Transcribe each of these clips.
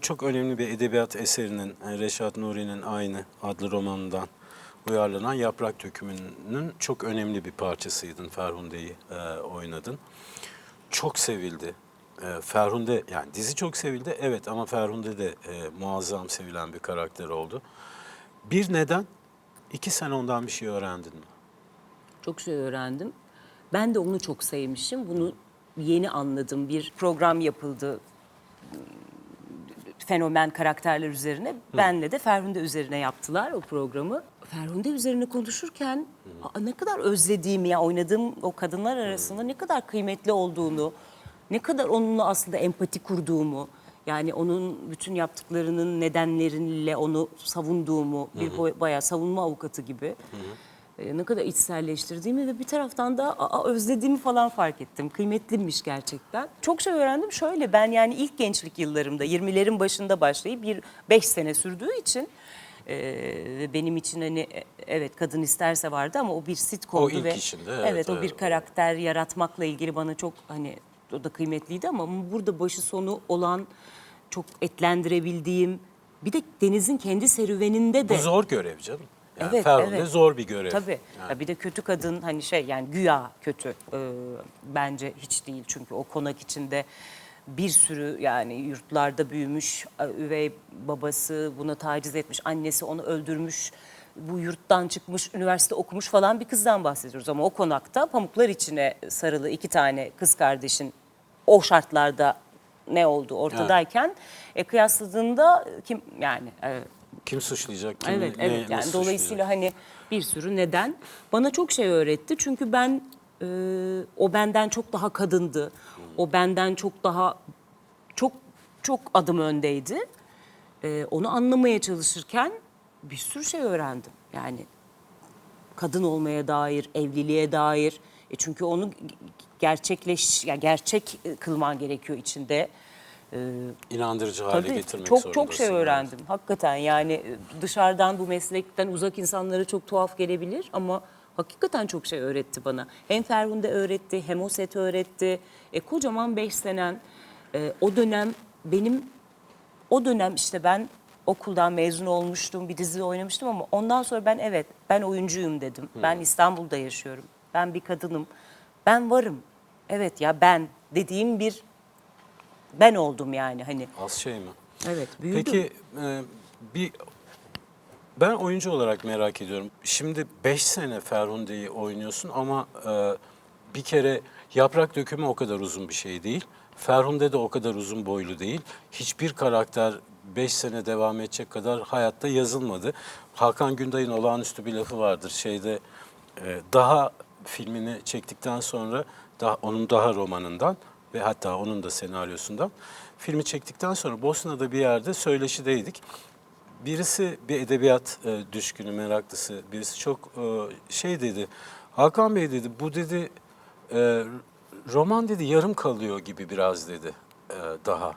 çok önemli bir edebiyat eserinin e, Reşat Nuri'nin aynı adlı romanından uyarlanan Yaprak Dökümü'nün çok önemli bir parçasıydın. Ferhunde'yi e, oynadın. Çok sevildi. E, Ferhunde yani dizi çok sevildi evet ama Ferhunde de e, muazzam sevilen bir karakter oldu. Bir neden, iki sen ondan bir şey öğrendin mi? Çok şey öğrendim. Ben de onu çok sevmişim. Bunu yeni anladım. Bir program yapıldı fenomen karakterler üzerine. Benle de Ferhunde üzerine yaptılar o programı. Ferhunde üzerine konuşurken "Aa, ne kadar özlediğimi ya oynadığım o kadınlar arasında ne kadar kıymetli olduğunu, ne kadar onunla aslında empati kurduğumu, yani onun bütün yaptıklarının nedenleriyle onu savunduğumu, bir boy- bayağı savunma avukatı gibi e, ne kadar içselleştirdiğimi ve bir taraftan da aa, özlediğimi falan fark ettim. Kıymetliymiş gerçekten. Çok şey öğrendim. Şöyle ben yani ilk gençlik yıllarımda 20'lerin başında başlayıp bir 5 sene sürdüğü için e, ve benim için hani e, evet kadın isterse vardı ama o bir sitcomdu O ve işinde, evet, evet, o bir karakter yaratmakla ilgili bana çok hani o da kıymetliydi ama burada başı sonu olan çok etlendirebildiğim bir de Deniz'in kendi serüveninde de Bu zor görev canım. Yani Evet, Ferhunde evet. zor bir görev. Tabii. Yani. Ya bir de kötü kadın hani şey yani güya kötü e, bence hiç değil çünkü o konak içinde bir sürü yani yurtlarda büyümüş üvey babası buna taciz etmiş annesi onu öldürmüş bu yurttan çıkmış üniversite okumuş falan bir kızdan bahsediyoruz ama o konakta pamuklar içine sarılı iki tane kız kardeşin o şartlarda ne oldu ortadayken e, kıyasladığında kim yani e, Kim suçlayacak? Kim, Evet, ne- evet. ne Yani dolayısıyla hani bir sürü neden bana çok şey öğretti. Çünkü ben e, o benden çok daha kadındı. O benden çok daha çok çok adım öndeydi. E, onu anlamaya çalışırken bir sürü şey öğrendim. Yani kadın olmaya dair, evliliğe dair. E çünkü onu gerçekleş, ya gerçek kılman gerekiyor içinde. İnandırıcı hale Tabii getirmek çok zorundasın. çok şey yani. öğrendim. Hakikaten yani e, dışarıdan bu meslekten uzak insanlara çok tuhaf gelebilir ama hakikaten çok şey öğretti bana. Hem Ferhunde öğretti, hem o set öğretti. E, kocaman beş senen e, o dönem benim o dönem işte ben okuldan mezun olmuştum, bir dizi oynamıştım ama ondan sonra ben evet ben oyuncuyum dedim. Ben İstanbul'da yaşıyorum. Ben bir kadınım. Ben varım. Evet ya ben dediğim bir ben oldum yani hani. Az şey mi? Evet, büyüdüm. Peki e, bir ben oyuncu olarak merak ediyorum. Şimdi 5 sene Ferhunde'yi oynuyorsun ama e, bir kere yaprak dökümü o kadar uzun bir şey değil. Ferhunde de o kadar uzun boylu değil. Hiçbir karakter 5 sene devam edecek kadar hayatta yazılmadı. Hakan Günday'ın olağanüstü bir lafı vardır. Şeyde e, daha filmini çektikten sonra daha onun daha romanından ve hatta onun da senaryosundan filmi çektikten sonra Bosna'da bir yerde söyleşideydik. Birisi bir edebiyat e, düşkünü, meraklısı, birisi çok e, şey dedi. Hakan Bey dedi, bu dedi e, roman dedi yarım kalıyor gibi biraz dedi e, daha.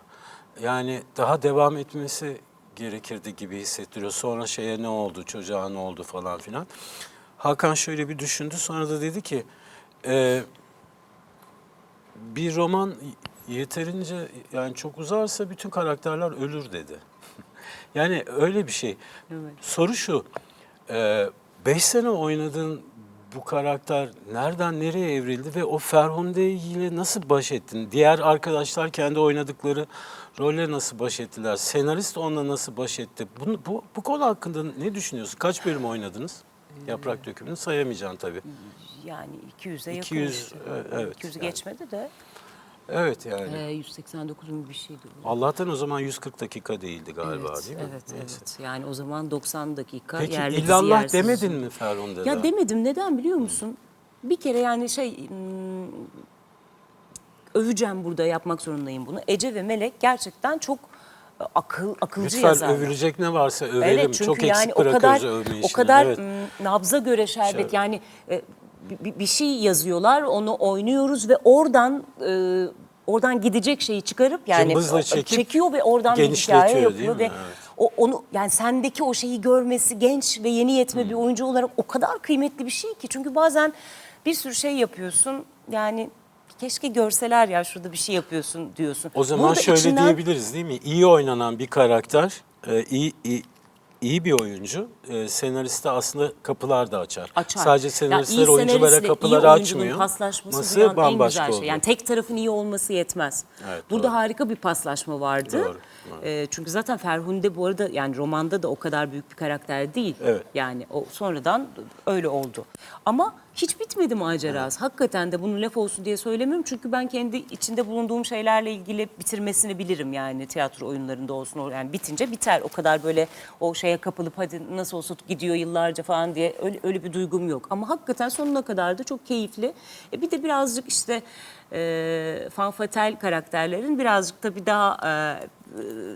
Yani daha devam etmesi gerekirdi gibi hissettiriyor. Sonra şeye ne oldu, çocuğa ne oldu falan filan. Hakan şöyle bir düşündü sonra da dedi ki e, bir roman yeterince yani çok uzarsa bütün karakterler ölür dedi. yani öyle bir şey. Evet. Soru şu, e, beş sene oynadığın bu karakter nereden nereye evrildi ve o Ferhunde ile nasıl baş ettin? Diğer arkadaşlar kendi oynadıkları rolle nasıl baş ettiler? Senarist onunla nasıl baş etti? Bunu, bu, bu konu hakkında ne düşünüyorsun? Kaç bölüm oynadınız? Yaprak dökümünü sayamayacaksın tabii. Yani 200'e yakın. 200, işte. e, evet, 200'ü yani. geçmedi de Evet yani. e, 189 mu bir şeydi. bu. Allah'tan o zaman 140 dakika değildi galiba evet, değil mi? Evet, Neyse. evet. Yani o zaman 90 dakika Peki yerli dizi illallah yersiz demedin mi Ferhunde'de? Ya demedim. Neden biliyor musun? Bir kere yani şey hmm, öveceğim burada yapmak zorundayım bunu. Ece ve Melek gerçekten çok e, akıl akılcı Lütfen yazarlar. övülecek ne varsa övelim. Evet çünkü Çok yani eksik o kadar övme o kadar Evet. m, nabza göre şerbet Şerbet. yani e, bir, bir şey yazıyorlar onu oynuyoruz ve oradan e, oradan gidecek şeyi çıkarıp yani Cımbızla çekip çekiyor ve oradan bir genişletiyor, hikaye değil yapıyor mi? ve Evet. o onu yani sendeki o şeyi görmesi genç ve yeni yetme Hmm. bir oyuncu olarak o kadar kıymetli bir şey ki çünkü bazen bir sürü şey yapıyorsun yani keşke görseler ya şurada bir şey yapıyorsun diyorsun. O zaman Burada şöyle içinden- diyebiliriz değil mi? İyi oynanan bir karakter, e, iyi, iyi iyi bir oyuncu e, senariste aslında kapılar da açar. Açar. Sadece senaristler iyi oyunculara senaristle kapıları iyi oyuncunun açmıyor. paslaşması Ması dünyanın en bambaşka güzel şey. Yani tek tarafın iyi olması yetmez. Evet, Burada doğru. harika bir paslaşma vardı. Doğru, Ee, çünkü zaten Ferhunde bu arada yani romanda da o kadar büyük bir karakter değil. Evet. Yani o sonradan öyle oldu. Ama hiç bitmedi macerası. Hakikaten de bunu laf olsun diye söylemiyorum. Çünkü ben kendi içinde bulunduğum şeylerle ilgili bitirmesini bilirim yani tiyatro oyunlarında olsun. Yani bitince biter. O kadar böyle o şeye kapılıp hadi nasıl olsa gidiyor yıllarca falan diye öyle, öyle bir duygum yok. Ama hakikaten sonuna kadar da çok keyifli. E bir de birazcık işte e, fanfatel karakterlerin birazcık tabii daha e,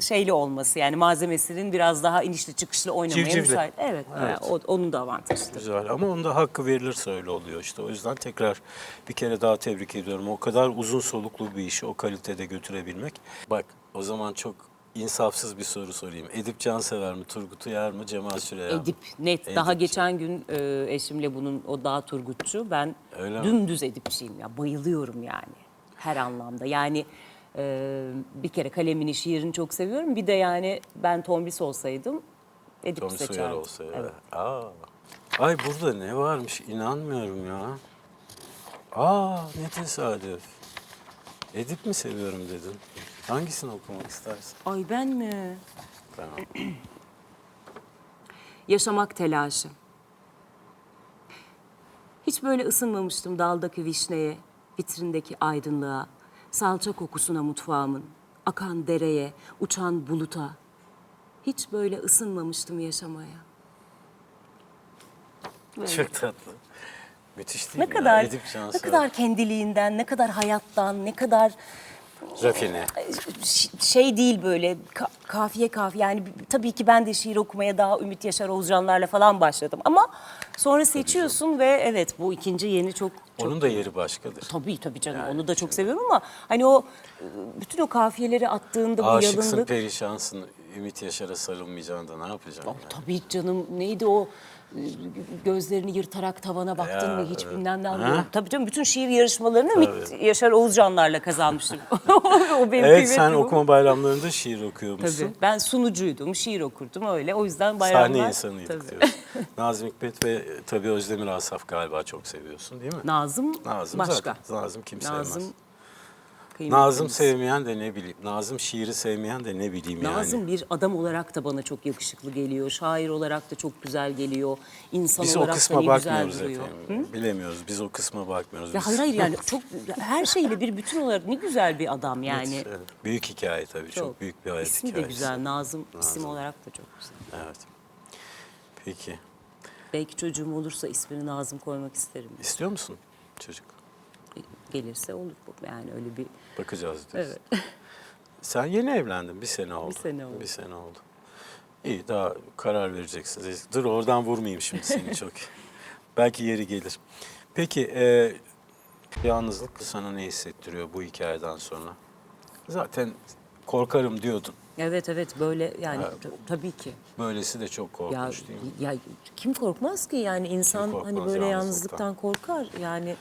şeyli olması yani malzemesinin biraz daha inişli çıkışlı oynamaya Civcivli. müsait. Evet, Evet. e, o- onun da avantajıdır. Güzel ama onda hakkı verilirse öyle oluyor işte. O yüzden tekrar bir kere daha tebrik ediyorum. O kadar uzun soluklu bir işi o kalitede götürebilmek. Bak o zaman çok insafsız bir soru sorayım. Edip Cansever mi, Turgut Uyar mı, Cemal Süreya mı? Edip net. Daha Edip. geçen gün e, eşimle bunun o Dağ Turgutçu. Ben Öyle mi? dümdüz Edipçiyim ya. Bayılıyorum yani. Her anlamda. Yani e, bir kere kalemini, şiirini çok seviyorum. Bir de yani ben Tombis olsaydım Edip Sawyer seçerdim. olsa ya. Evet. Aa. Ay burada ne varmış inanmıyorum ya. Aa ne tesadüf. Edip mi seviyorum dedin? Hangisini okumak istersin? Ay ben mi? Tamam. Yaşamak telaşı. Hiç böyle ısınmamıştım daldaki vişneye, vitrindeki aydınlığa, salça kokusuna mutfağımın, akan dereye, uçan buluta. Hiç böyle ısınmamıştım yaşamaya. Böyle. Çok tatlı. Müthiş değil Ne mi kadar Edip ne kadar kendiliğinden, ne kadar hayattan, ne kadar Rafine. şey değil böyle ka- kafiye kafiye yani tabii ki ben de şiir okumaya daha Ümit Yaşar Oğuzcanlarla falan başladım ama sonra seçiyorsun ve evet bu ikinci yeni çok Onun da yeri başkadır. tabii tabii canım Yani onu da çok seviyorum ama hani o e, bütün o kafiyeleri attığında bu Aşıksın, yalınlık perişansın. Ümit Yaşar'a sarılmayacağını da ne yapacaksın? Yani? tabii canım neydi o e, gözlerini yırtarak tavana baktın mı hiç bilmem ne anlıyorum. Tabii canım bütün şiir yarışmalarını Ümit Yaşar Oğuzcanlarla kazanmıştım. o benim Evet sen kıymetlim. okuma bayramlarında şiir okuyormuşsun. Tabii. Ben sunucuydum, şiir okurdum öyle. O yüzden bayramlar... Sahne insanıydık Tabii. diyorsun. Nazım Hikmet ve tabii Özdemir Asaf galiba çok seviyorsun değil mi? Nazım, Nazım başka. zaten. Nazım kim sevmez? Nazım Nazım kıymetlimiz. sevmeyen de ne bileyim. Nazım şiiri sevmeyen de ne bileyim yani. Nazım bir adam olarak da bana çok yakışıklı geliyor. Şair olarak da çok güzel geliyor. İnsan Biz o olarak da kısma güzel bakmıyoruz duruyor. efendim. Bilemiyoruz. Biz o kısma bakmıyoruz. Ya hayır hayır yani çok her şeyle bir bütün olarak ne güzel bir adam yani. Evet, büyük hikaye tabii. Çok, büyük bir hayat İsmi de hikayesi. güzel. Nazım, isim olarak da çok güzel. Evet. Peki. Belki çocuğum olursa ismini Nazım koymak isterim. İstiyor musun çocuk? Gelirse olur. bu. Yani öyle bir Bakacağız diyorsun. Evet. Sen yeni evlendin. Bir sene oldu. sene oldu. Bir sene oldu. İyi daha karar vereceksiniz. Dur oradan vurmayayım şimdi seni çok. Belki yeri gelir. Peki e, yalnızlık sana ne hissettiriyor bu hikayeden sonra? Zaten korkarım diyordun. Evet evet böyle yani t- tabii ki. Böylesi de çok korkunç değil mi? ya kim korkmaz ki yani insan korkmaz hani böyle yalnızlıktan? yalnızlıktan korkar yani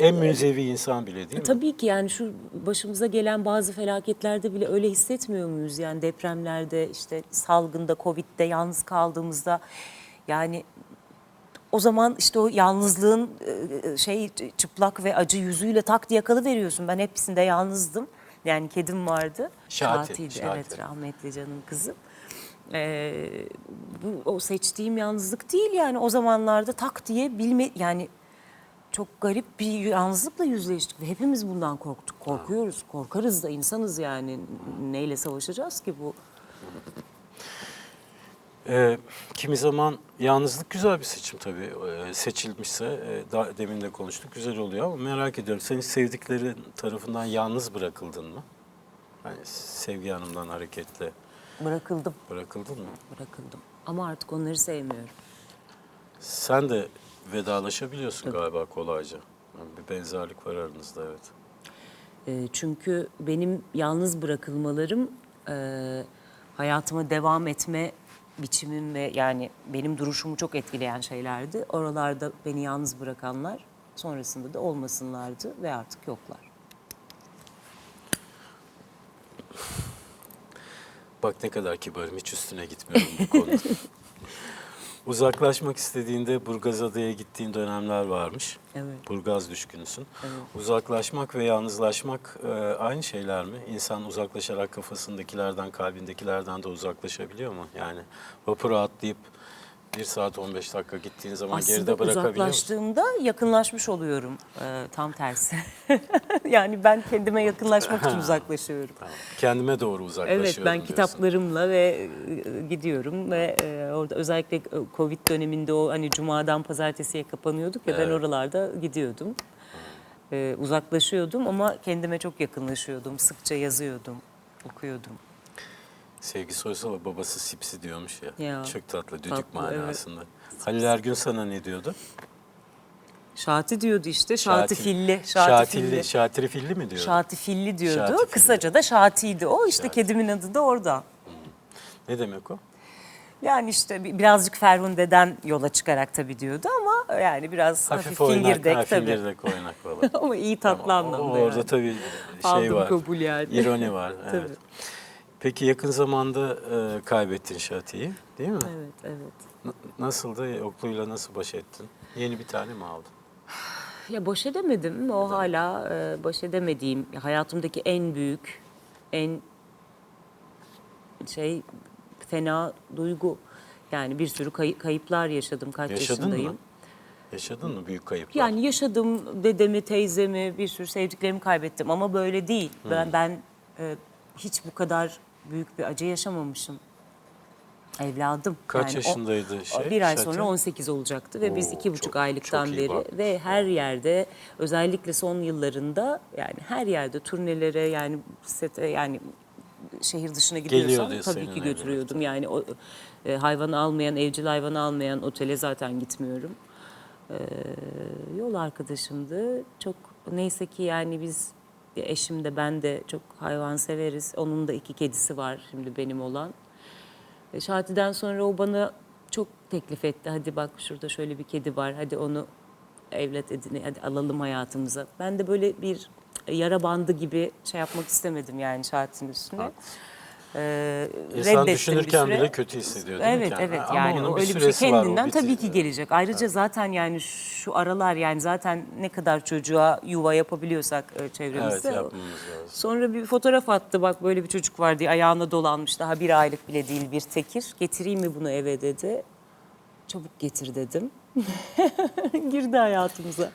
En münzevi insan bile değil mi? tabii ki yani şu başımıza gelen bazı felaketlerde bile öyle hissetmiyor muyuz yani depremlerde işte salgında covid'de yalnız kaldığımızda yani o zaman işte o yalnızlığın e, şey çıplak ve acı yüzüyle tak diye veriyorsun. Ben hepsinde yalnızdım. Yani kedim vardı. Şati, Şati'ydi, Şati. evet rahmetli canım kızım. Ee, bu o seçtiğim yalnızlık değil yani o zamanlarda tak diye bilme yani çok garip bir yalnızlıkla yüzleştik ve hepimiz bundan korktuk. Korkuyoruz, korkarız da insanız yani. Neyle savaşacağız ki bu? Ee, kimi zaman yalnızlık güzel bir seçim tabii. Ee, seçilmişse, e, daha demin de konuştuk, güzel oluyor ama merak ediyorum. Senin sevdiklerin tarafından yalnız bırakıldın mı? Hani Sevgi Hanım'dan hareketle Bırakıldım, bırakıldın mı? bırakıldım. Ama artık onları sevmiyorum. Sen de Vedalaşabiliyorsun Tabii. galiba kolayca. Yani bir benzerlik var aranızda evet. E, çünkü benim yalnız bırakılmalarım e, hayatıma devam etme biçimim ve yani benim duruşumu çok etkileyen şeylerdi. Oralarda beni yalnız bırakanlar sonrasında da olmasınlardı ve artık yoklar. Bak ne kadar kibarım hiç üstüne gitmiyorum bu konuda. Uzaklaşmak istediğinde Burgazada'ya gittiğin dönemler varmış. Evet. Burgaz düşkünüsün. Uzaklaşmak ve yalnızlaşmak e, aynı şeyler mi? İnsan uzaklaşarak kafasındakilerden, kalbindekilerden de uzaklaşabiliyor mu? Yani vapura atlayıp 1 saat 15 dakika gittiğin zaman Aslında geride bırakabiliyor musun? uzaklaştığımda yakınlaşmış oluyorum. Ee, tam tersi. yani ben kendime yakınlaşmak için uzaklaşıyorum. Tamam. Kendime doğru uzaklaşıyorum Evet ben diyorsun. kitaplarımla ve e, gidiyorum ve e, orada özellikle e, Covid döneminde o hani cumadan pazartesiye kapanıyorduk ya ben oralarda gidiyordum. Ee, uzaklaşıyordum ama kendime çok yakınlaşıyordum. Sıkça yazıyordum, okuyordum. Sevgi Soysal'a babası Sipsi diyormuş ya. Ya, Çok tatlı, düdük tatlı, manasında. Halil Ergün sana ne diyordu? Şati diyordu işte, şati filli, şati Şatilli, filli. şatiri filli mi diyordu? Şati filli diyordu. Şati filli. Kısaca da şatiydi. O işte Şati. kedimin adı da orada. Ne demek o? Yani işte bi- birazcık Ferhunde'den yola çıkarak tabii diyordu ama yani biraz hafif, Hafif oynak, fingirdek ha, tabii. fingirdek oynak falan. ama iyi tatlı Ama anlamda o- yani. Orada tabii şey Aldım var. kabul yani. İroni var. evet. Tabii. Peki yakın zamanda e, kaybettin Şati'yi değil mi? Evet, evet. N- Nasıldı? Yokluğuyla nasıl baş ettin? Yeni bir tane mi aldın? Ya baş edemedim. O hala e, baş edemediğim, hayatımdaki en büyük, en şey fena duygu. Yani bir sürü kay- kayıplar yaşadım. Kaç Yaşadın yaşındayım. mı? Yaşadın mı büyük kayıplar? Yani yaşadım dedemi, teyzemi, bir sürü sevdiklerimi kaybettim ama böyle değil. Ben ben e, hiç bu kadar büyük bir acı yaşamamışım. Evladım. Kaç Yani yaşındaydı o şey, bir ay Şati? sonra 18 olacaktı ve biz Oo, iki buçuk çok- aylıktan çok beri ve her yerde özellikle son yıllarında yani her yerde turnelere yani sete yani şehir dışına gidiyorsam tabii ki götürüyordum. Yani o e, hayvanı almayan, evcil hayvanı almayan otele zaten gitmiyorum. Ee, yol arkadaşımdı. Çok neyse ki yani biz eşim de ben de çok hayvan severiz. Onun da iki kedisi var şimdi benim olan. E, Şati'den sonra o bana çok teklif etti. Hadi bak şurada şöyle bir kedi var. Hadi onu evlat edin, hadi alalım hayatımıza. Ben de böyle bir yara bandı gibi şey yapmak istemedim yani Şati'nin üstüne. Haklısın. Ee, İnsan reddettim bir düşünürken süre. bile kötü hissediyor değil mi Evet kendini? evet Ama yani onun o bir öyle bir şey süresi var, o kendinden tabii bitiyor. ki gelecek. Ayrıca zaten yani şu aralar yani zaten ne kadar çocuğa yuva yapabiliyorsak e, Evet çevremizde. yapmamız lazım. Sonra bir fotoğraf attı bak böyle bir çocuk var diye ayağına dolanmış daha bir aylık bile değil bir tekir. Getireyim mi bunu eve dedi. Çabuk getir dedim. Girdi hayatımıza.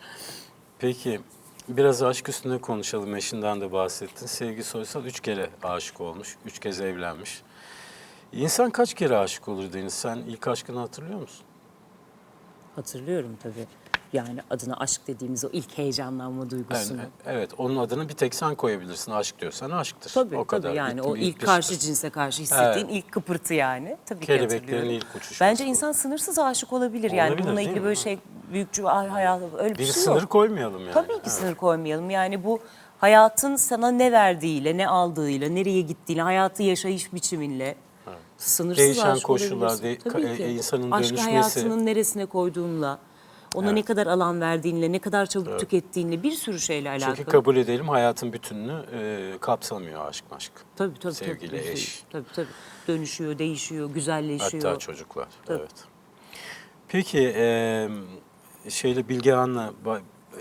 Peki biraz aşk üstüne konuşalım. Eşinden de bahsettin. Sevgi Soysal üç kere aşık olmuş. Üç kez evlenmiş. İnsan kaç kere aşık olur Deniz? Sen ilk aşkını hatırlıyor musun? Hatırlıyorum tabii. Yani adına aşk dediğimiz o ilk heyecanlanma Yani, duygusunu. evet onun adını bir tek sen koyabilirsin. Aşk diyorsan aşktır. Tabii o kadar. tabii yani Bitti, o ilk bitmiştir. karşı cinse karşı hissettiğin ilk kıpırtı yani. Tabii ki Kelebeklerin hatırlıyorum. ilk uçuşması Bence insan sınırsız aşık olabilir yani. Olabilir, Bununla değil ilgili böyle şey büyükçü ay hayatım öyle bir, Bir şey sınır yok. koymayalım yani. Tabii ki sınır koymayalım. Yani bu hayatın sana ne verdiğiyle, ne aldığıyla, nereye gittiğiyle, hayatı yaşayış biçiminle sınırsız Değişen koşullar, de- Tabii ki. e, insanın Aşkı dönüşmesi. hayatının neresine koyduğunla, ona ne kadar alan verdiğinle, ne kadar çabuk tükettiğinle bir sürü şeyle alakalı. Çünkü kabul edelim hayatın bütününü e, kapsamıyor aşk maşk. Tabii tabii. Sevgili tabii, eş. Tabii tabii. Dönüşüyor, değişiyor, güzelleşiyor. Hatta çocuklar. Tabii. Evet. Peki e, şeyle Bilgehan'la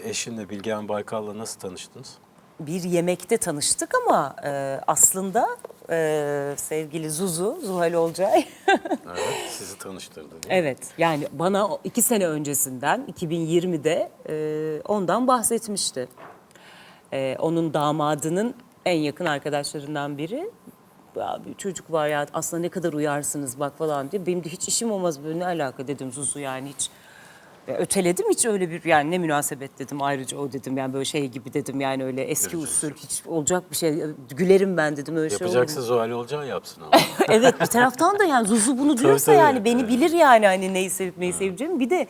eşinle Bilgehan Baykal'la nasıl tanıştınız? Bir yemekte tanıştık ama e, aslında e, sevgili Zuzu, Zuhal Olcay. Evet, sizi tanıştırdı değil mi? evet yani bana iki sene öncesinden 2020'de e, ondan bahsetmişti. E, onun damadının en yakın arkadaşlarından biri. Ya bir çocuk var ya aslında ne kadar uyarsınız bak falan diye. Benim de hiç işim olmaz böyle ne alaka dedim Zuzu yani hiç. Ya öteledim hiç öyle bir yani ne münasebet dedim ayrıca o dedim yani böyle şey gibi dedim yani öyle eski Göreceğiz. usul hiç olacak bir şey gülerim ben dedim öyle şey olur mu? Yapacaksa Zuhal Olcay yapsın ama. evet bir taraftan da yani Zuzu bunu diyorsa tabii, yani beni evet. bilir yani hani neyi sevip neyi seveceğimi. Bir de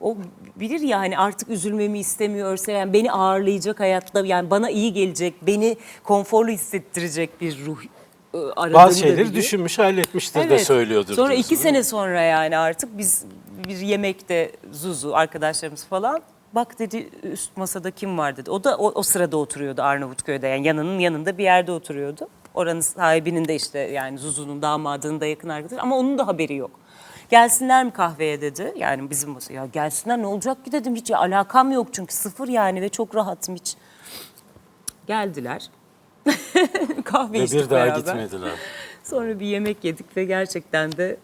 o bilir yani artık üzülmemi istemiyor örseleyen beni ağırlayacak hayatta yani bana iyi gelecek, beni konforlu hissettirecek bir ruh e, aradığını da Bazı şeyleri biliyor. düşünmüş, halletmiştir de söylüyordur. Sonra diyorsun, iki değil mi? sene sonra yani artık biz bir yemekte Zuzu arkadaşlarımız falan bak dedi üst masada kim var dedi. O da o, o sırada oturuyordu Arnavutköy'de yani yanının yanında bir yerde oturuyordu. Oranın sahibinin de işte yani Zuzu'nun damadının da yakın arkadaşı ama onun da haberi yok. Gelsinler mi kahveye dedi. Yani bizim masa ya gelsinler ne olacak ki dedim hiç ya alakam yok çünkü sıfır yani ve çok rahatım hiç. Geldiler. Kahve Ve içtik bir daha beraber. gitmediler. Sonra bir yemek yedik ve gerçekten de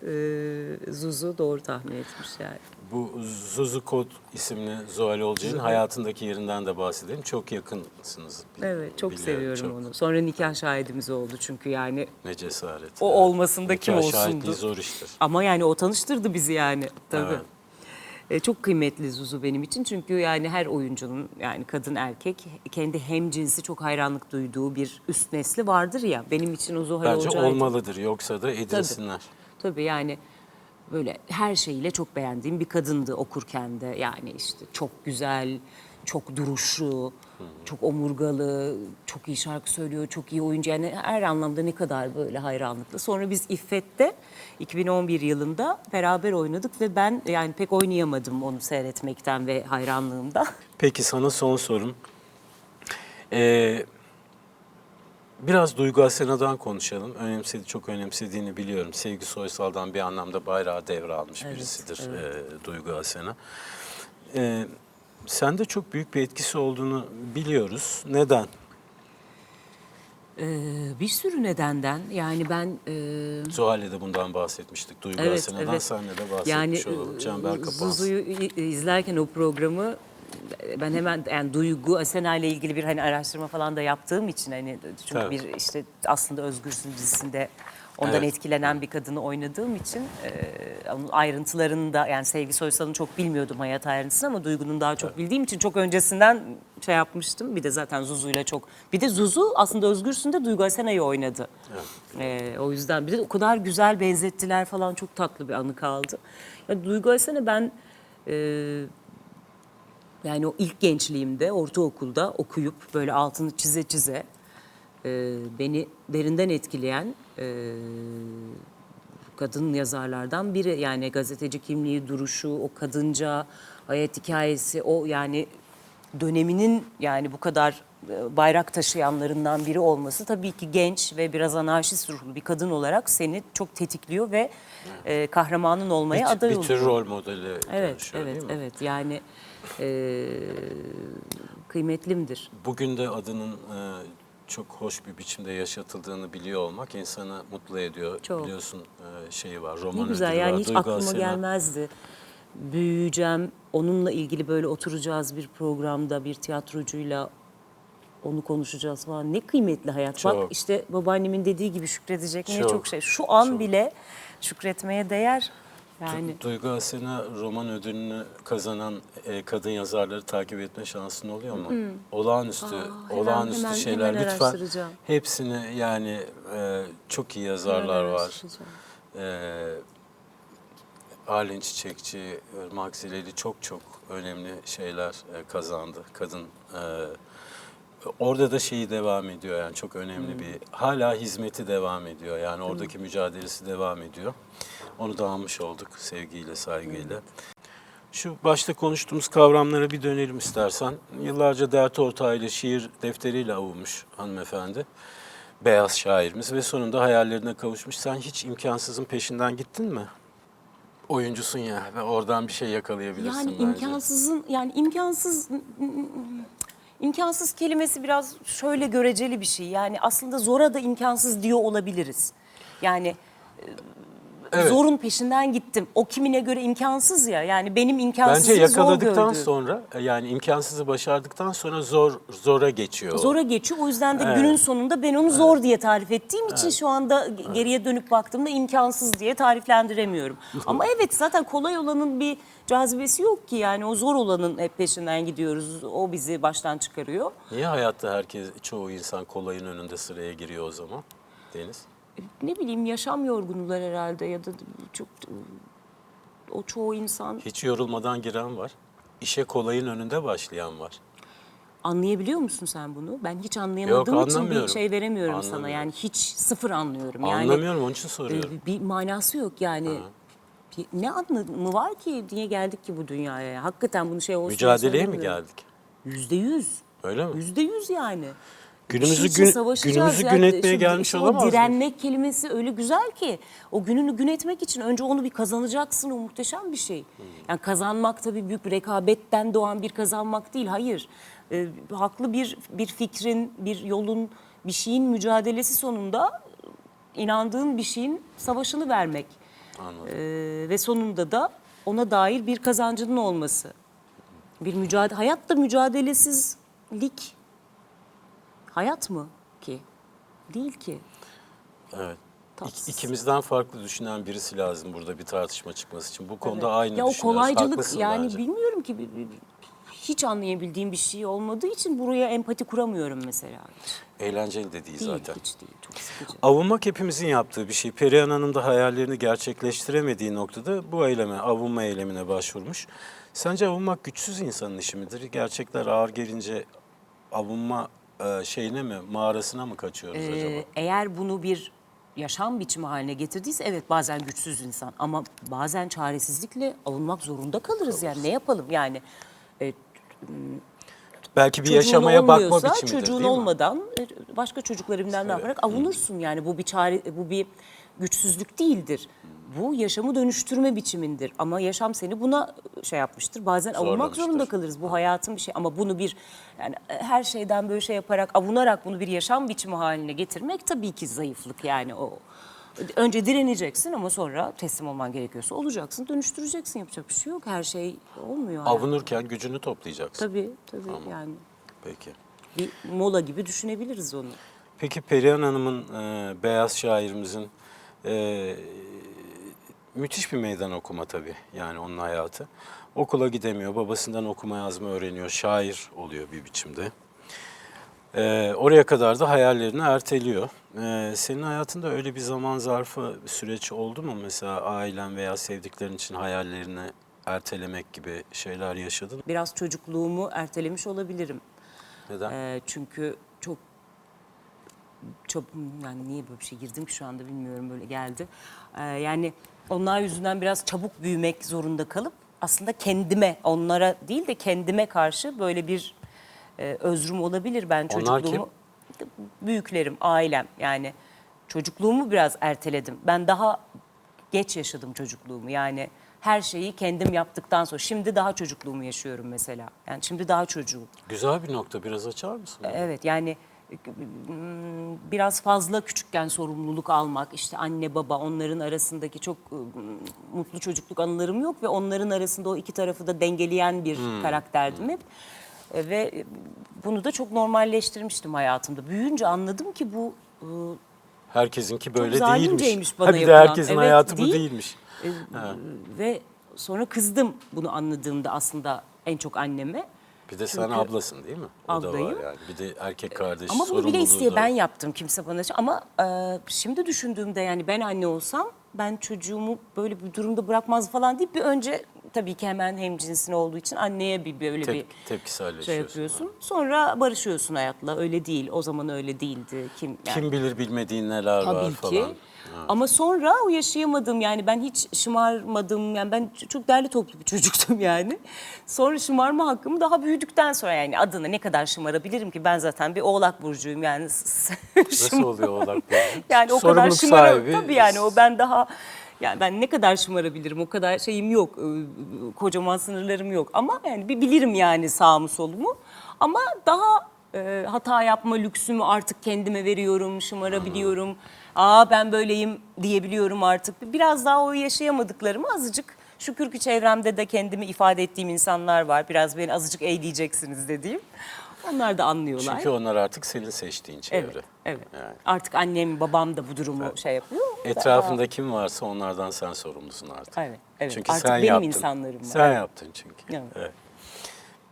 e, Zuzu doğru tahmin etmiş yani. Bu Zuzu Kod isimli Zuhal Olcay'ın hayatındaki yerinden de bahsedelim. Çok yakınsınız. Bil- Evet çok biliyorum, seviyorum çok. onu. Sonra nikah şahidimiz oldu çünkü yani Ne cesaret. o olmasın da kim Nikah olsundu. şahitliği zor iştir. Ama yani o tanıştırdı bizi yani tabii. Evet. E, çok kıymetli Zuzu benim için çünkü yani her oyuncunun yani kadın erkek kendi hem cinsi çok hayranlık duyduğu bir üst nesli vardır ya. Benim için o Zuhal Bence Olcay. olmalıdır yoksa da edilsinler. Tabii yani böyle her şeyiyle çok beğendiğim bir kadındı okurken de. Yani işte çok güzel, çok duruşlu, çok omurgalı, çok iyi şarkı söylüyor, çok iyi oyuncu. Yani her anlamda ne kadar böyle hayranlıklı. Sonra biz İffet'te 2011 yılında beraber oynadık ve ben yani pek oynayamadım onu seyretmekten ve hayranlığımdan. Peki sana son sorum. Ee, biraz Duygu Asena'dan konuşalım. Önemsedi, çok önemsediğini biliyorum. Sevgi Soysal'dan bir anlamda bayrağı devralmış birisidir ee, Duygu Asena. Ee, sende çok büyük bir etkisi olduğunu biliyoruz. Neden? Ee, bir sürü nedenden yani ben... e, Zuhal'le de bundan bahsetmiştik. Duygu Evet, Asena'dan evet. senle de bahsetmiş Yani olalım. e, Çember kapansın. Zuzu'yu izlerken o programı ben hemen yani Duygu Asena ile ilgili bir hani araştırma falan da yaptığım için hani çünkü Tabii. bir işte aslında Özgürsün dizisinde ondan Evet. etkilenen bir kadını oynadığım için e, onun ayrıntılarını da yani Sevgi Soysal'ın çok bilmiyordum hayat ayrıntısını ama Duygu'nun daha çok bildiğim için çok öncesinden şey yapmıştım. Bir de zaten Zuzu'yla çok bir de Zuzu aslında Özgürsün'de Duygu Asena'yı oynadı. E, o yüzden bir de o kadar güzel benzettiler falan çok tatlı bir anı kaldı. Ya Duygu Asena ben e, yani o ilk gençliğimde ortaokulda okuyup böyle altını çize çize e, beni derinden etkileyen e, kadın yazarlardan biri. Yani gazeteci kimliği, duruşu, o kadınca hayat hikayesi, o yani döneminin yani bu kadar e, bayrak taşıyanlarından biri olması tabii ki genç ve biraz anarşist ruhlu bir kadın olarak seni çok tetikliyor ve e, kahramanın olmaya Bir, aday bir oluyor. tür rol modeli Evet, evet, değil mi? evet. Yani e, kıymetlimdir. Bugün de adının e, çok hoş bir biçimde yaşatıldığını biliyor olmak insanı mutlu ediyor. Çok. Biliyorsun e, şeyi var, roman Ne güzel yani var. hiç Duygu aklıma Asena. gelmezdi. Büyüyeceğim, onunla ilgili böyle oturacağız bir programda bir tiyatrocuyla onu konuşacağız falan. Ne kıymetli hayat. Çok. Bak işte babaannemin dediği gibi şükredecek ne Çok, çok şey. Şu an çok. bile şükretmeye değer. Yani Duygu Asena roman ödülünü kazanan e, kadın yazarları takip etme şansın oluyor mu? Olağanüstü, Hmm. hemen, olağanüstü hemen, şeyler. hemen Lütfen hepsini yani e, çok iyi yazarlar var. araştıracağım. E, Arlen Çiçekçi, Irmak Zileli çok çok önemli şeyler e, kazandı. Kadın e, orada da şeyi devam ediyor yani çok önemli bir hala hizmeti devam ediyor. Yani oradaki mücadelesi devam ediyor. Onu da almış olduk sevgiyle, saygıyla. Şu başta konuştuğumuz kavramlara bir dönelim istersen. Yıllarca dert ortağıyla şiir defteriyle avulmuş hanımefendi. Beyaz şairimiz ve sonunda hayallerine kavuşmuş. Sen hiç imkansızın peşinden gittin mi? Oyuncusun ya ve oradan bir şey yakalayabilirsin Yani bence. imkansızın yani imkansız imkansız kelimesi biraz şöyle göreceli bir şey. Yani aslında zora da imkansız diyor olabiliriz. Yani e, Evet. zorun peşinden gittim. O kimine göre imkansız ya. Yani benim imkansızı Bence zor yakaladıktan gördüğüm. sonra yani imkansızı başardıktan sonra zor zora geçiyor. Zora geçiyor. O yüzden de Evet. günün sonunda ben onu zor diye tarif ettiğim için şu anda geriye dönüp baktığımda imkansız diye tariflendiremiyorum. Ama evet zaten kolay olanın bir cazibesi yok ki yani o zor olanın hep peşinden gidiyoruz. O bizi baştan çıkarıyor. Niye hayatta herkes, çoğu insan kolayın önünde sıraya giriyor o zaman Deniz? Ne bileyim yaşam yorgunlular herhalde ya da çok o çoğu insan Hiç yorulmadan giren var. İşe kolayın önünde başlayan var. anlayabiliyor musun sen bunu? Ben hiç anlayamadığım Yok, için bir anlamıyorum. şey veremiyorum sana. Anlamıyorum. Yani hiç sıfır anlıyorum. Yani Anlamıyorum onun için soruyorum. Ee, bir manası yok yani. Bir- ne anlamı var ki? Niye geldik ki bu dünyaya? Hakikaten bunu şey olsun Mücadeleye mi geldik? Yüzde yüz. Öyle mi? Yüzde yüz yani. Günümüzü gün, günümüzü gün etmeye gelmiş olamaz O mı? direnmek kelimesi öyle güzel ki. O gününü gün etmek için önce onu bir kazanacaksın. O muhteşem bir şey. Yani kazanmak tabii büyük bir rekabetten doğan bir kazanmak değil. Hayır. Ee, haklı bir bir fikrin, bir yolun, bir şeyin mücadelesi sonunda inandığın bir şeyin savaşını vermek. Anladım. Ee, ve sonunda da ona dair bir kazancının olması. Bir mücadele, hayat da mücadelesizlik. Hayat mı ki? Değil ki. Evet. Tatsız. İk- İkimizden farklı düşünen birisi lazım burada bir tartışma çıkması için. Bu konuda Evet. aynı ya o düşünüyoruz. kolaycılık Haklısın yani bence. bilmiyorum ki hiç anlayabildiğim bir şey olmadığı için buraya empati kuramıyorum mesela. Eğlenceli de değil, Değil, zaten. hiç değil. Çok sıkıcı. Avunmak hepimizin yaptığı bir şey. Perihan Hanım da hayallerini gerçekleştiremediği noktada bu eyleme, avunma eylemine başvurmuş. Sence avunmak güçsüz insanın işi midir? Gerçekler ağır gelince avunma e, şeyine mi, mağarasına mı kaçıyoruz Ee, acaba? eğer bunu bir yaşam biçimi haline getirdiyse evet bazen güçsüz insan ama bazen çaresizlikle avunmak zorunda kalırız yani. Ne yapalım? Yani e, Belki bir çocuğun yaşamaya bakma olmuyorsa, biçimidir çocuğun değil mi? olmadan e, başka çocuklar evinden ne yaparak avunursun yani bu bir çare bu bir güçsüzlük değildir. Bu yaşamı dönüştürme biçimindir ama yaşam seni buna şey yapmıştır. Bazen avunmak Zorlamıştır. zorunda kalırız. Bu hayatın bir şey ama bunu bir yani her şeyden böyle şey yaparak avunarak bunu bir yaşam biçimi haline getirmek tabii ki zayıflık yani o. Önce direneceksin ama sonra teslim olman gerekiyorsa olacaksın, dönüştüreceksin. Yapacak bir şey yok. Her şey olmuyor. hayatta. Avunurken gücünü toplayacaksın. Tabii tabii yani Peki. bir mola gibi düşünebiliriz onu. Peki Perihan Hanım'ın, e, beyaz şairimizin e, müthiş bir meydan okuma tabii yani onun hayatı. Okula gidemiyor, babasından okuma yazma öğreniyor, şair oluyor bir biçimde. E, oraya kadar da hayallerini erteliyor. E, senin hayatında öyle bir zaman zarfı, süreç oldu mu? Mesela ailen veya sevdiklerin için hayallerini ertelemek gibi şeyler yaşadın mı? Biraz çocukluğumu ertelemiş olabilirim. Neden? Ee, çünkü çok çok yani niye böyle bir şey girdim ki şu anda bilmiyorum böyle geldi. Ee, yani onlar yüzünden biraz çabuk büyümek zorunda kalıp aslında kendime onlara değil de kendime karşı böyle bir e, özrüm olabilir ben Onlar çocukluğumu büyüklerim, ailem yani çocukluğumu biraz erteledim. Ben daha geç yaşadım çocukluğumu. Yani her şeyi kendim yaptıktan sonra şimdi daha çocukluğumu yaşıyorum mesela. Yani şimdi daha çocuğum. Güzel bir nokta, biraz açar mısın? Evet yani biraz fazla küçükken sorumluluk almak, işte anne baba onların arasındaki çok mm, mutlu çocukluk anılarım yok ve onların arasında o iki tarafı da dengeleyen bir karakterdim hep. E, Ve bunu da çok normalleştirmiştim hayatımda. Büyüyünce anladım ki bu e, Herkesinki böyle çok değilmiş. zalimceymiş Ha, bana bir de herkesin Evet, hayatı bu değil. değilmiş. ve sonra kızdım bunu anladığımda aslında en çok anneme. Bir de sen Çünkü- ablasın değil mi? O da var Ablayım. yani. Bir de erkek kardeş Ama bunu bile isteye ben yaptım kimse bana. Ama e, şimdi düşündüğümde yani ben anne olsam ben çocuğumu böyle bir durumda bırakmaz falan deyip bir önce tabii ki hemen hem cinsin olduğu için anneye bir böyle Tep- bir tepkiselleşiyorsun. şey yapıyorsun. Sonra barışıyorsun hayatla. Öyle değil. O zaman öyle değildi. Kim yani Kim bilir bilmediğin neler var Tabii falan. Ama sonra o yaşayamadım. Yani ben hiç şımarmadım. Yani ben çok değerli toplu bir çocuktum yani. Sonra şımarma hakkımı daha büyüdükten sonra yani adına ne kadar şımarabilirim ki? Ben zaten bir oğlak burcuyum yani. Nasıl oluyor oğlak burcu? Yani o kadar Sorumluluk şımara sahibi. tabii yani o ben daha yani ben ne kadar şımarabilirim? O kadar şeyim yok. Ee, kocaman sınırlarım yok. Ama yani bir bilirim yani sağımı solumu. Ama daha e, hata yapma lüksümü artık kendime veriyorum şımarabiliyorum aa ben böyleyim diyebiliyorum artık biraz daha o yaşayamadıklarımı azıcık şükür ki çevremde de kendimi ifade ettiğim insanlar var biraz beni azıcık eğleyeceksiniz dediğim onlar da anlıyorlar. Çünkü onlar artık senin seçtiğin çevre. Evet, evet. Yani. Artık annem, babam da bu durumu şey yapıyor. Etrafında kim varsa onlardan sen sorumlusun artık. Evet, evet. Çünkü Artık sen benim yaptın. insanlarım var. Sen yaptın çünkü. Evet.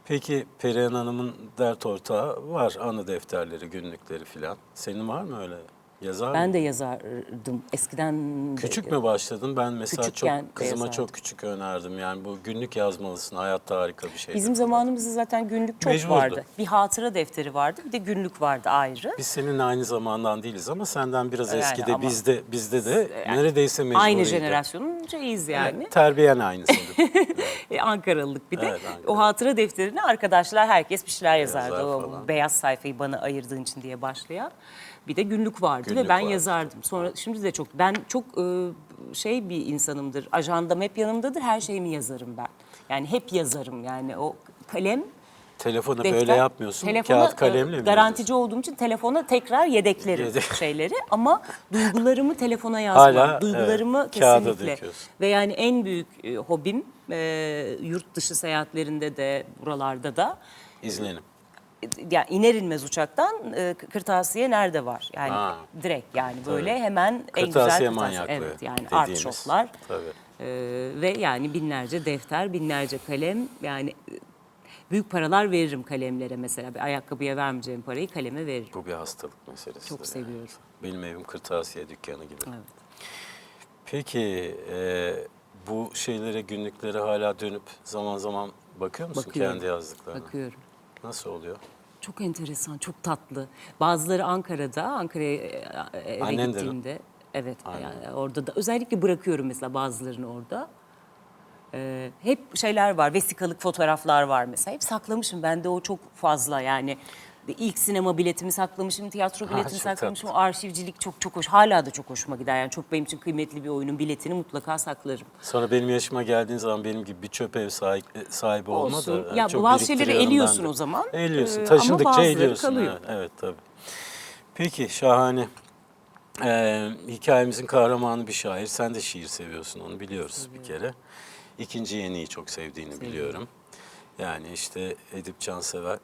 Peki Perihan Hanım'ın dert ortağı var. Anı defterleri, günlükleri filan. Senin var mı öyle? Yazar mı? Ben de yazardım eskiden. de- Küçük mü başladın? Ben mesela Küçükken çok kızıma yazardım. çok küçük önerdim. Yani bu günlük yazmalısın. Hayatta harika bir şey. Bizim zamanımızda zaten günlük çok Mecburdu. vardı. Bir hatıra defteri vardı, bir de günlük vardı ayrı. Biz seninle aynı zamandan değiliz ama senden biraz Yani eskide ama- bizde bizde de neredeyse mecburiydi. Aynı jenerasyonun şeyiz yani. Terbiyen aynısıydı E, Ankaralılık bir de. Evet, Ankara. o hatıra defterine arkadaşlar herkes bir şeyler yazardı. Yazar o falan. beyaz sayfayı bana ayırdığın için diye başlayan. Bir de günlük vardı ve Günlük ben vardı. yazardım. Sonra şimdi de çok ben çok e, şey bir insanımdır. Ajandam hep yanımdadır. Her şeyimi yazarım ben. Yani hep yazarım yani o kalem Telefonu defter. böyle yapmıyorsun. Telefona, Kağıt e, kalemle mi Garantici olduğum için telefona tekrar yedeklerim Yedek. şeyleri ama duygularımı telefona yazmam. Hala, duygularımı evet, kesinlikle. Ve yani en büyük e, hobim e, yurt dışı seyahatlerinde de buralarda da İzlenim. E, yani iner inmez uçaktan e, kırtasiye nerede var? Yani Ha. direkt yani böyle hemen en güzel Kırtasiye manyaklığı Evet yani art dediğimiz. shoplar. Tabii. Ee, ve yani binlerce defter, binlerce kalem yani e, büyük paralar veririm kalemlere mesela. Bir ayakkabıya vermeyeceğim parayı kaleme veririm. Bu bir hastalık meselesi. Çok seviyorum. Benim evim kırtasiye dükkanı gibi. Evet. Peki e, bu şeylere, günlüklere hala dönüp zaman zaman bakıyor musun Bakıyorum. kendi yazdıklarına? Bakıyorum. Nasıl oluyor? Çok enteresan, çok tatlı. Bazıları Ankara'da, Ankara'ya e, eve Annen de gittiğimde. Evet, yani orada da özellikle bırakıyorum mesela bazılarını orada. Ee, hep şeyler var, vesikalık fotoğraflar var mesela. Hep saklamışım. Bende o çok fazla yani. İlk sinema biletimi saklamışım, tiyatro Ha, biletini çok saklamışım. tatlı. O arşivcilik çok çok hoş. Hala da çok hoşuma gider. Yani çok benim için kıymetli bir oyunun biletini mutlaka saklarım. Sonra benim yaşıma geldiğin zaman benim gibi bir çöp ev sahibi, sahibi olma da. Ya çok bazı şeyleri eliyorsun o zaman. Eliyorsun. Ee, Taşındıkça eliyorsun. kalıyor. Evet, evet tabii. Peki şahane. Ee, hikayemizin kahramanı bir şair. Sen de şiir seviyorsun onu biliyoruz bir kere. İkinci Yeni'yi çok sevdiğini biliyorum. Yani işte Edip Cansever